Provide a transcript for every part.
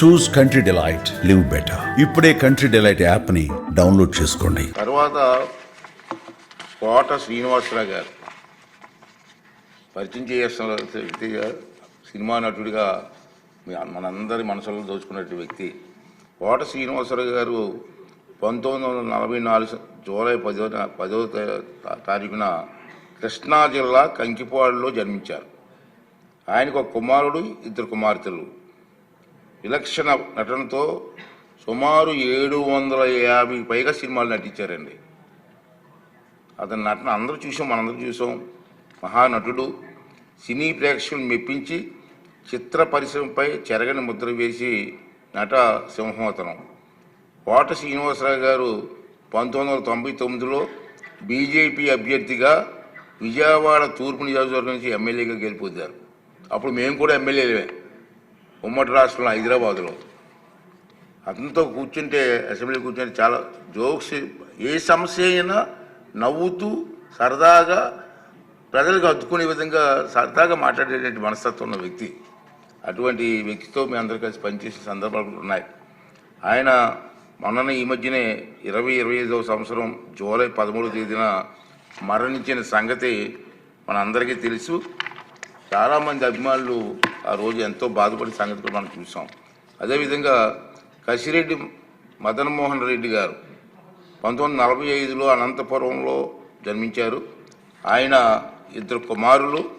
Choose country delight live better ఇప్పుడే country delight యాప్ని download చేసుకోండి. తర్వాత కోట శ్రీనివాసరావు గారు పరిచయం చేస్తున్న వ్యక్తిగా సినిమా నటుడిగా మనందరి మనసులో దోచుకున్నట్టు వ్యక్తి. కోట శ్రీనివాసరావు గారు పంతొమ్మిది వందల నలభై నాలుగు జూలై పదో పదో తారీఖున కృష్ణా జిల్లా కంకిపాడులో జన్మించారు. ఆయనకు ఒక కుమారుడు ఇద్దరు కుమార్తెలు. విలక్షణ నటనతో సుమారు ఏడు వందల యాభై పైగా సినిమాలు నటించారండి. అతని నటన అందరూ చూసాం మనందరూ చూసాం. మహానటుడు సినీ ప్రేక్షకులు మెప్పించి చిత్ర పరిశ్రమపై చెరగని ముద్ర వేసి నట సింహోతనం కోట శ్రీనివాసరావు గారు పంతొమ్మిది వందల తొంభై తొమ్మిదిలో బీజేపీ అభ్యర్థిగా విజయవాడ తూర్పు నియోజకవర్గం నుంచి ఎమ్మెల్యేగా గెలిపొందారు. అప్పుడు మేము కూడా ఎమ్మెల్యేలే ఉమ్మడి రాష్ట్రంలో హైదరాబాద్లో. అతనితో కూర్చుంటే అసెంబ్లీ కూర్చుంటే చాలా జోక్స్. ఏ సమస్య అయినా నవ్వుతూ సరదాగా ప్రజలకు అద్దుకునే విధంగా సరదాగా మాట్లాడేటువంటి మనస్తత్వం ఉన్న వ్యక్తి. అటువంటి వ్యక్తితో మీ అందరూ కలిసి పనిచేసే సందర్భాలు ఉన్నాయి. ఆయన మొన్న ఈ మధ్యనే ఇరవై ఇరవై ఐదవ సంవత్సరం జూలై పదమూడవ తేదీన మరణించిన సంగతి మనందరికీ తెలుసు. చాలామంది అభిమానులు ఆ రోజు ఎంతో బాధపడే సంగతి కూడా మనం చూసాం. అదేవిధంగా కసిరెడ్డి మదన్మోహన్ రెడ్డి గారు పంతొమ్మిది వందల నలభై ఐదులో అనంతపురంలో జన్మించారు. ఆయన ఇద్దరు కుమారులు.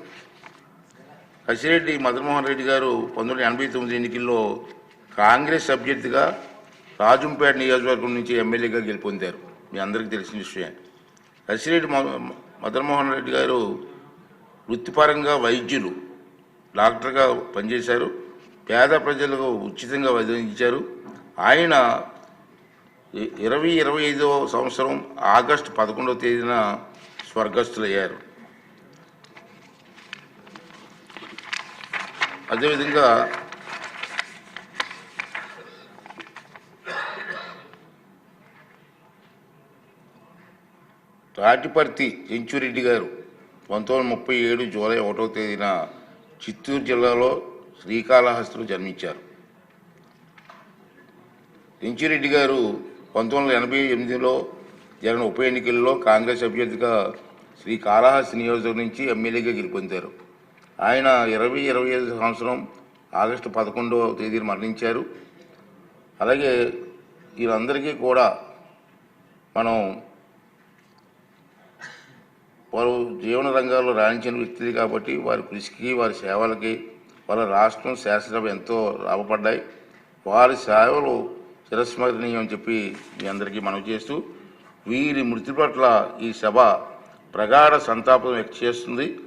కసిరెడ్డి మదన్మోహన్ రెడ్డి గారు పంతొమ్మిది ఎనభై తొమ్మిది ఎన్నికల్లో కాంగ్రెస్ అభ్యర్థిగా రాజంపేట నియోజకవర్గం నుంచి ఎమ్మెల్యేగా గెలుపొందారు. మీ అందరికీ తెలిసిన విషయం కసిరెడ్డి మ- మదన్మోహన్ రెడ్డి గారు వృత్తిపరంగా వైద్యులు డాక్టర్గా పనిచేశారు పేద ప్రజలకు ఉచితంగా వైద్యించారు ఆయన ఇరవై ఇరవై ఐదవ సంవత్సరం ఆగస్టు పదకొండవ తేదీన స్వర్గస్థులయ్యారు. అదేవిధంగా రాటిపర్తి చెంచురెడ్డి గారు పంతొమ్మిది ముప్పై ఏడు జూలై ఒకటో తేదీన చిత్తూరు జిల్లాలో శ్రీకాళహస్తిలో జన్మించారు. ఎంచిరెడ్డి గారు పంతొమ్మిది వందల ఎనభై ఎనిమిదిలో జరిగిన ఉప ఎన్నికల్లో కాంగ్రెస్ అభ్యర్థిగా శ్రీ కాళహస్తి నియోజకవర్గం నుంచి ఎమ్మెల్యేగా గెలుపొందారు. ఆయన ఇరవై ఇరవై ఐదు సంవత్సరం ఆగస్టు పదకొండవ తేదీన మరణించారు. అలాగే వీళ్ళందరికీ కూడా మనం వారు జీవన రంగాల్లో రాణించిన వ్యక్తులు కాబట్టి వారి కృషికి వారి సేవలకి వాళ్ళ రాష్ట్రం శాసనం ఎంతో లాభపడ్డాయి. వారి సేవలు చిరస్మరణీయం అని చెప్పి మీ అందరికీ మనవి చేస్తూ వీరి మృతి పట్ల ఈ సభ ప్రగాఢ సంతాపం వ్యక్తి చేస్తుంది.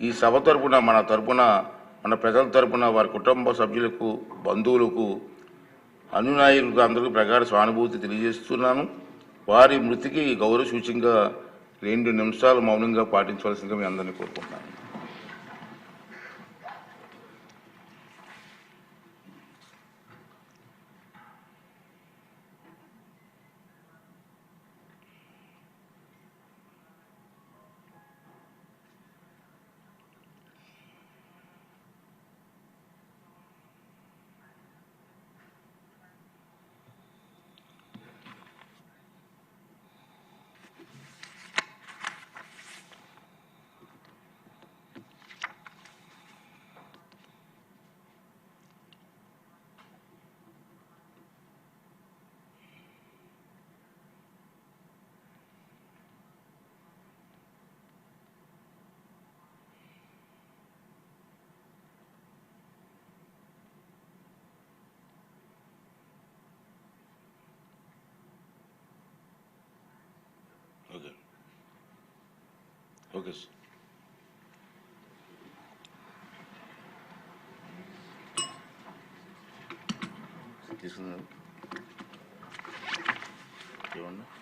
ఈ సభ తరపున మన తరపున మన ప్రజల తరపున వారి కుటుంబ సభ్యులకు బంధువులకు అనునాయులకు అందరికీ ప్రగాఢ సానుభూతి తెలియజేస్తున్నాను. వారి మృతికి గౌరవ సూచంగా రెండు నిమిషాలు మౌనంగా పాటించవలసిందిగా మీ అందరినీ కోరుకుంటున్నాను. kız. Gitsin lan. Yoğunluk.